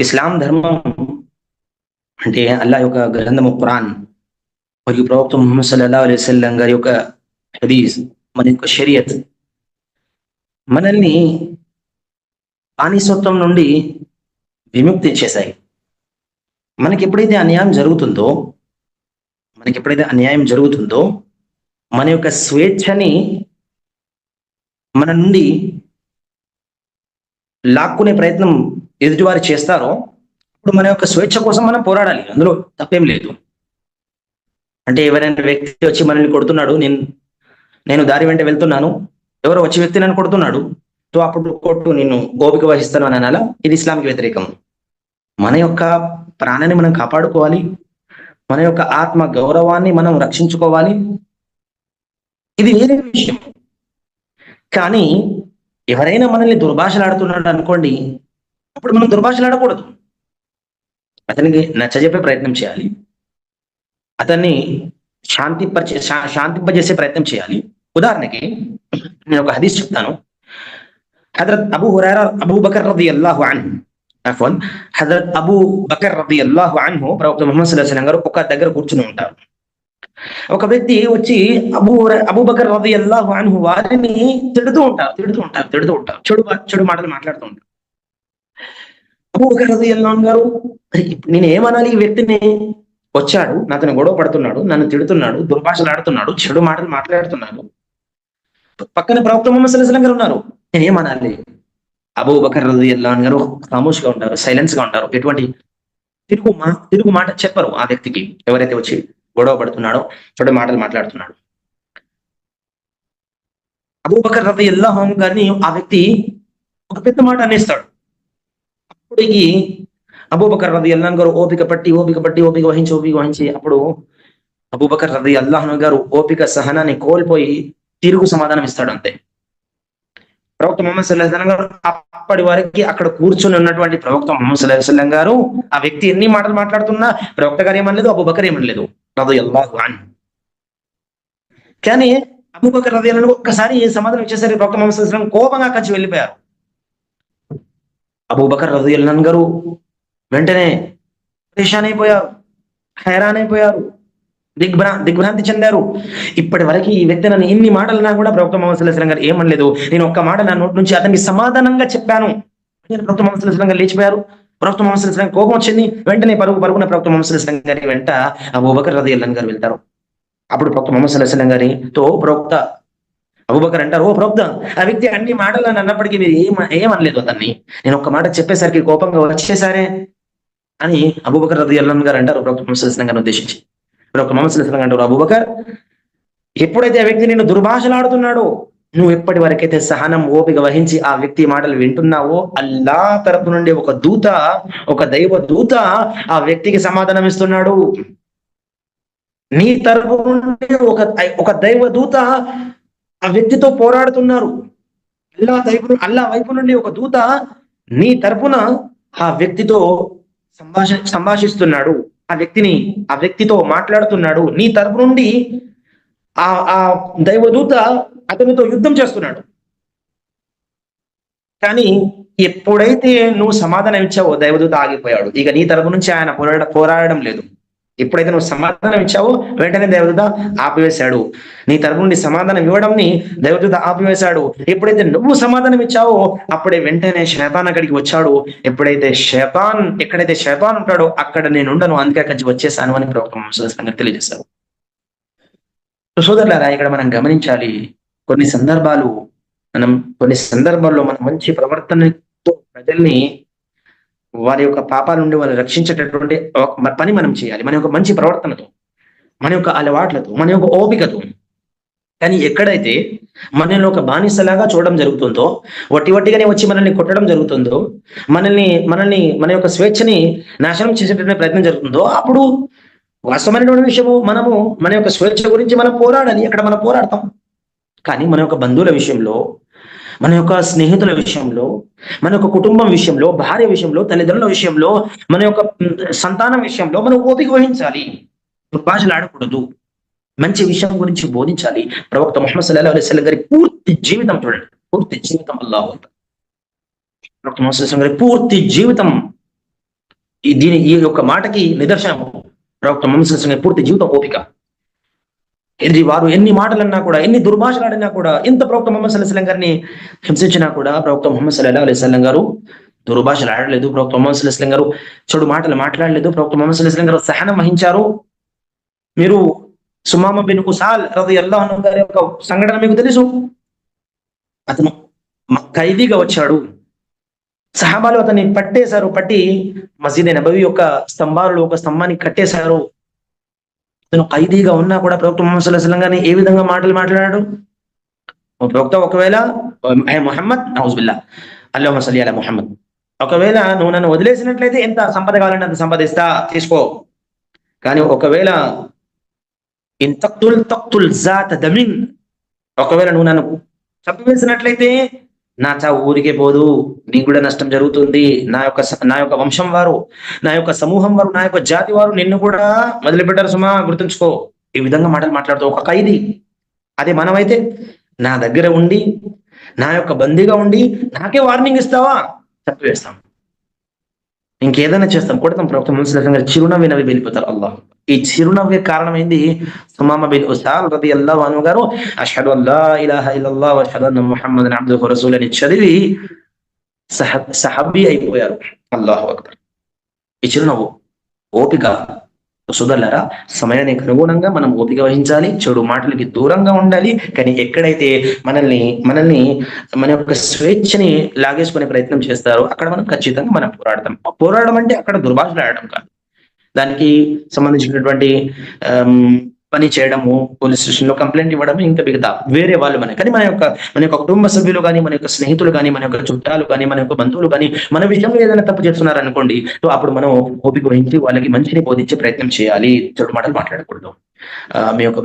ఇస్లాం ధర్మం అంటే అల్లా యొక్క గ్రంథము ఖురాన్ మరియు ప్రవక్త ముహమ్మద్ సల్లల్లాహు అలైహి గారి యొక్క హదీస్ మన యొక్క షరియత్. మనల్ని బానిసత్వం నుండి విముక్తి చేశాయి. మనకి ఎప్పుడైతే అన్యాయం జరుగుతుందో మనకి ఎప్పుడైతే అన్యాయం జరుగుతుందో మన యొక్క స్వేచ్ఛని మన నుండి లాక్కునే ప్రయత్నం ఎదుటివారు చేస్తారో ఇప్పుడు మన యొక్క స్వేచ్ఛ కోసం మనం పోరాడాలి. అందులో తప్పేం లేదు. అంటే ఎవరైనా వ్యక్తి వచ్చి మనల్ని కొడుతున్నాడు నేను నేను దారి వెంట వెళ్తున్నాను ఎవరో వచ్చి వ్యక్తి నన్ను కొడుతున్నాడు సో అప్పుడు కొట్టు నిన్ను గోపిక వహిస్తాను అని అనాలా? ఇది ఇస్లాంకి వ్యతిరేకం. మన యొక్క ప్రాణాన్ని మనం కాపాడుకోవాలి. మన యొక్క ఆత్మ గౌరవాన్ని మనం రక్షించుకోవాలి. ఇది వేరే విషయం. కానీ ఎవరైనా మనల్ని దుర్భాషలాడుతున్నాడు అనుకోండి అప్పుడు మనం దుర్భాషలాడకూడదు. అతనికి నచ్చజెప్పే ప్రయత్నం చేయాలి. అతన్ని శాంతిపరిచే శా- శాంతింపజేసే ప్రయత్నం చేయాలి. ఉదాహరణకి నేను ఒక హదీస్ చెప్తాను. హజరత్ అబూ హురైరా అబూ బకర్ రది అల్లాహు అన్ అఫ్వన్ హజరత్ అబూ బకర్ రది అల్లాహు అన్హు ప్రవక్త ముహమ్మద్ సల్లాహు గారు ఒక దగ్గర కూర్చుని ఉంటారు. ఒక వ్యక్తి వచ్చి అబూ అబూ బకర్ రది అల్లాహు అన్హు వారిని తిడుతూ ఉంటారు తిడుతూ ఉంటారు తిడుతూ ఉంటారు. చెడు చెడు మాటలు మాట్లాడుతూ ఉంటారు. అబూ బకర్ గారు? ఇప్పుడు నేను ఏమనాలి ఈ వ్యక్తిని? వచ్చాడు నాతను గొడవ పడుతున్నాడు నన్ను తిడుతున్నాడు దుర్భాషలాడుతున్నాడు చెడు మాటలు మాట్లాడుతున్నాడు. పక్కన ప్రవక్త మొహమ్మద్ సల్లాహు గారు ఉన్నారు. నేను ఏమనాలి? అబూ బకర్ రది గారు ఖామోష్గా ఉంటారు సైలెన్స్గా ఉంటారు. ఎటువంటి తిరుగు మా తిరుగు మాట చెప్పరు ఆ వ్యక్తికి. ఎవరైతే వచ్చి గొడవ పడుతున్నాడో చెడు మాటలు మాట్లాడుతున్నాడు. అబూబకర్ రది అల్లాహం గారిని ఆ వ్యక్తి ఒక పెద్ద మాట అనేస్తాడు. అప్పటికి అబూబకర్ రది అల్లాన్ గారు ఓపిక పట్టి ఓపిక పట్టి ఓపిక వహించి ఓపిక వహించి అప్పుడు అబూబకర్ రది అల్లాహన్ గారు ఓపిక సహనాన్ని కోల్పోయి తిరుగు సమాధానం ఇస్తాడు అంతే ప్రవక్త మొహమ్మద్ సల్లాహం గారు అప్పటి వరకు అక్కడ కూర్చొని ఉన్నటువంటి ప్రవక్త మొహమ్మద్ సల్లాహం గారు ఆ వ్యక్తి ఎన్ని మాటలు మాట్లాడుతున్నా ప్రవక్త గారు ఏమనలేదు అబూబకర్ ఏమనలేదు. రదు అల్లాహు అన్ కానీ అబూబకర్ రది అల్లాహ్ ఒక్కసారి ఏ సమాధానం ఇచ్చేసరికి ప్రవక్త మొహమ్మద్ సల్లాహం కోపంగా కచ్చి వెళ్ళిపోయారు. అబూబకర్ రది గారు వెంటనే పరేషాన్ అయిపోయారు హైరాన్ అయిపోయారు దిగ్భ్రా దిగ్భ్రాంతి చెందారు. ఇప్పటి వరకు ఈ వ్యక్తి నన్ను ఇన్ని మాటలు కూడా ప్రవక్త మొహమ్మద్ గారు ఏమనలేదు. నేను ఒక్క మాట నా నోటి నుంచి అతనికి సమాధానంగా చెప్పాను. ప్రభుత్వ ప్రవక్త మొహమ్మద్ గారు లేచిపోయారు. ప్రవక్త మొహమ్మద్ కోపం వచ్చింది. వెంటనే పరుగు పరుగున ప్రవక్త మొహమ్మద్ గారి వెంట అబూబకర్ రది గారు వెళ్తారు. అప్పుడు ప్రవక్త మొహమ్మద్ గారితో ప్రవక్త అబుబకర్ అంటారు ఓ ప్రవక్త ఆ వ్యక్తి అన్ని మాటలు అని అన్నప్పటికీ మీరు ఏం ఏమనలేదు అతన్ని. నేను ఒక్క మాట చెప్పేసరికి కోపంగా వచ్చేసారే అని అబూబకర్ రది అల్లాహ్ గారు అంటారు ప్రవక్త మొహమ్మద్ గారిని ఉద్దేశించి. ప్రవక్త మొహమ్మద్ అంటారు అబుబకర్ ఎప్పుడైతే ఆ వ్యక్తి నేను దుర్భాషలాడుతున్నాడో నువ్వు ఎప్పటి వరకైతే సహనం ఓపిక వహించి ఆ వ్యక్తి మాటలు వింటున్నావో అల్లా తరపు నుండి ఒక దూత ఒక దైవ దూత ఆ వ్యక్తికి సమాధానం ఇస్తున్నాడు. నీ తరపు నుండి ఒక ఒక దైవ దూత ఆ వ్యక్తితో పోరాడుతున్నారు. అల్లా వైపు అల్లా వైపు నుండి ఒక దూత నీ తరపున ఆ వ్యక్తితో సంభాష సంభాషిస్తున్నాడు. ఆ వ్యక్తిని ఆ వ్యక్తితో మాట్లాడుతున్నాడు. నీ తరపు నుండి ఆ ఆ దైవదూత అతనితో యుద్ధం చేస్తున్నాడు. కానీ ఎప్పుడైతే నువ్వు సమాధానం ఇచ్చావో దైవదూత ఆగిపోయాడు. ఇక నీ తరపు నుంచి ఆయన పోరాడ పోరాడడం లేదు. ఎప్పుడైతే నువ్వు సమాధానం ఇచ్చావో వెంటనే దేవదూత ఆపివేశాడు. నీ తరపు నుండి సమాధానం ఇవ్వడంని దేవదూత ఆపివేశాడు. ఎప్పుడైతే నువ్వు సమాధానం ఇచ్చావో అప్పుడే వెంటనే శేతాన్ అక్కడికి వచ్చాడు. ఎప్పుడైతే శేతాన్ ఎక్కడైతే శేతాన్ ఉంటాడో అక్కడ నేను ఉండను అందుకే అక్కడి నుంచి వచ్చేసాను అని ప్రవక్త సంగతి తెలియజేశావు తెలియజేశారు సోదరులారా ఇక్కడ మనం గమనించాలి కొన్ని సందర్భాలు మనం కొన్ని సందర్భాల్లో మనం మంచి ప్రవర్తనతో ప్రజల్ని వారి యొక్క పాపాల నుండి వారిని రక్షించేటటువంటి ఒక పని మనం చేయాలి. మన యొక్క మంచి ప్రవర్తనతో మన యొక్క అలవాట్లతో మన యొక్క ఓపికతో. కానీ ఎక్కడైతే మనల్ని ఒక బానిసలాగా చూడడం జరుగుతుందో వట్టి వట్టిగానే వచ్చి మనల్ని కొట్టడం జరుగుతుందో మనల్ని మనల్ని మన యొక్క స్వేచ్ఛని నాశనం చేసేటటువంటి ప్రయత్నం జరుగుతుందో అప్పుడు వాస్తవమైనటువంటి విషయము మనము మన యొక్క స్వేచ్ఛ గురించి మనం పోరాడాలి. అక్కడ మనం పోరాడతాం? కానీ మన యొక్క బంధువుల విషయంలో మన యొక్క స్నేహితుల విషయంలో మన యొక్క కుటుంబం విషయంలో భార్య విషయంలో తల్లిదండ్రుల విషయంలో మన యొక్క సంతానం విషయంలో మనం ఓపిక వహించాలి. భాషలు ఆడకూడదు. మంచి విషయం గురించి బోధించాలి. ప్రవక్త ముహమ్మద్ సల్లాహు అలైహి గారి పూర్తి జీవితం చూడండి. పూర్తి జీవితం అల్లాహ్ ప్రవక్త ముహమ్మద్ గారి పూర్తి జీవితం దీని ఈ యొక్క మాటకి నిదర్శనము. ప్రవక్త మొహమ్మద్ పూర్తి జీవితం ఓపిక. వారు ఎన్ని మాటలన్నా కూడా ఎన్ని దుర్భాషలాడినా కూడా ఎంత ప్రవక్త మొహమ్మద్ సల్లాహం గారిని హింసించినా కూడా ప్రవక్త మొహమ్మద్ సల్లాహ్ అలైస్లం గారు దుర్భాషలు ఆడలేదు ప్రవక్త మొహమ్మద్ సల్లాహం గారు చెడు మాటలు మాట్లాడలేదు ప్రవక్త మొహమ్మద్ సల్లాహం గారు సహనం వహించారు. మీరు సుమామ బిన్ కుసాల్ రది అల్లాహ్ గారి యొక్క సంఘటన మీకు తెలుసు? అతను ఖైదీగా వచ్చాడు. సహాబాలు అతన్ని పట్టేశారు పట్టి మసీద్ నబవి యొక్క స్తంభాలు ఒక స్తంభాన్ని కట్టేశారు. తను ఖైదీగా ఉన్నా కూడా ప్రవక్త ముహమ్మద్ సల్లాహం గారిని ఏ విధంగా మాటలు మాట్లాడాడు? ప్రవక్త ఒకవేళ మొహమ్మద్ నౌజుల్లా అల్లాహ్ సల్లి అలా మొహమ్మద్. ఒకవేళ నువ్వు నన్ను వదిలేసినట్లయితే ఎంత సంపద కావాలంటే అంత సంపదిస్తా తీసుకో. కానీ ఒకవేళ ఇన్ తక్తుల్ తక్తుల్ జాత దమిన్ ఒకవేళ నువ్వు నన్ను చంపివేసినట్లయితే నా చా ఊరికే పోదు నీకు కూడా నష్టం జరుగుతుంది. నా యొక్క నా యొక్క వంశం వారు నా యొక్క సమూహం వారు నా యొక్క జాతి వారు నిన్ను కూడా మొదలుపెట్టారు సుమా గుర్తుంచుకో. ఈ విధంగా మాటలు మాట్లాడుతూ ఒక ఖైదీ. అదే మనమైతే నా దగ్గర ఉండి నా యొక్క బందీగా ఉండి నాకే వార్నింగ్ ఇస్తావా? చంపివేస్తాం ఇంకేదైనా చేస్తాం. కొడతాం. తమ ప్రభుత్వం గారు చిరునవ్వి నవ్వి వెళ్ళిపోతారు. అల్లాహ్. ఈ చిరునవ్వే కారణమైంది సుమామ బిన్ ఉసాల్ రది అల్లాహ్ అను గారు అషహదు అల్లా ఇలాహ ఇల్లల్లాహ్ వషహదు అన్న ముహమ్మద్ అబ్దుహు రసూల్ అని చదివి సహ సహబీ అయిపోయారు. అల్లాహు అక్బర్. ఈ చిరునవ్వు ఓపిక సుదర్లరా సమయానికి అనుగుణంగా మనం ఓపిక వహించాలి చెడు మాటలకి దూరంగా ఉండాలి కానీ ఎక్కడైతే మనల్ని మనల్ని మన యొక్క స్వేచ్ఛని లాగేసుకునే ప్రయత్నం చేస్తారో అక్కడ మనం ఖచ్చితంగా మనం పోరాడతాం. పోరాడడం అంటే అక్కడ దుర్భాషలు ఆడడం కాదు. దానికి సంబంధించినటువంటి పని చేయడము పోలీస్ స్టేషన్లో కంప్లైంట్ ఇవ్వడం ఇంకా మిగతా వేరే వాళ్ళు మన కానీ మన యొక్క మన యొక్క కుటుంబ సభ్యులు కానీ మన యొక్క స్నేహితులు కానీ మన యొక్క చుట్టాలు కానీ మన యొక్క బంధువులు కానీ మన విషయంలో ఏదైనా తప్పు చేస్తున్నారు అనుకోండి సో అప్పుడు మనం ఓపిక వహించి వాళ్ళకి మంచిని బోధించే ప్రయత్నం చేయాలి. చెడు మాటలు మాట్లాడకూడదు. మీ యొక్క